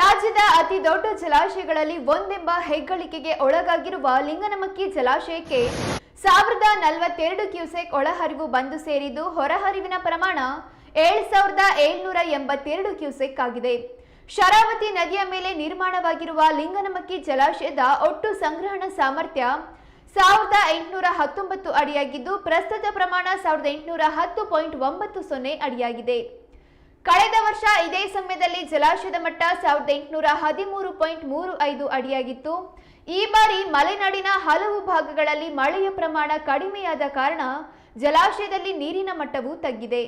ರಾಜ್ಯದ ಅತಿ ದೊಡ್ಡ ಜಲಾಶಯಗಳಲ್ಲಿ ಒಂದೆಂಬ ಹೆಗ್ಗಳಿಕೆಗೆ ಒಳಗಾಗಿರುವ ಲಿಂಗನಮಕ್ಕಿ ಜಲಾಶಯಕ್ಕೆ ಸಾವಿರದ ನಲವತ್ತೆರಡು ಕ್ಯೂಸೆಕ್ ಒಳಹರಿವು ಬಂದು ಸೇರಿದ್ದು ಹೊರಹರಿವಿನ ಪ್ರಮಾಣ ಏಳು ಸಾವಿರದ ಏಳ್ನೂರ ಎಂಬತ್ತೆರಡು ಕ್ಯೂಸೆಕ್ ಆಗಿದೆ. ಶರಾವತಿ ನದಿಯ ಮೇಲೆ ನಿರ್ಮಾಣವಾಗಿರುವ ಲಿಂಗನಮಕ್ಕಿ ಜಲಾಶಯದ ಒಟ್ಟು ಸಂಗ್ರಹಣ ಸಾಮರ್ಥ್ಯ ಸಾವಿರದ ಎಂಟುನೂರ ಹತ್ತೊಂಬತ್ತು ಅಡಿಯಾಗಿದ್ದು, ಪ್ರಸ್ತುತ ಪ್ರಮಾಣ ಸಾವಿರದ ಎಂಟುನೂರ ಹತ್ತು ಪಾಯಿಂಟ್ ಒಂಬತ್ತು ಸೊನ್ನೆ ಅಡಿಯಾಗಿದೆ. ಕಳೆದ ವರ್ಷ ಇದೇ ಸಮಯದಲ್ಲಿ ಜಲಾಶಯದ ಮಟ್ಟ ಸಾವಿರದ ಎಂಟುನೂರ ಹದಿಮೂರು ಪಾಯಿಂಟ್ ಮೂರು ಐದು ಅಡಿಯಾಗಿತ್ತು. ಈ ಬಾರಿ ಮಲೆನಾಡಿನ ಹಲವು ಭಾಗಗಳಲ್ಲಿ ಮಳೆಯ ಪ್ರಮಾಣ ಕಡಿಮೆಯಾದ ಕಾರಣ ಜಲಾಶಯದಲ್ಲಿ ನೀರಿನ ಮಟ್ಟವು ತಗ್ಗಿದೆ.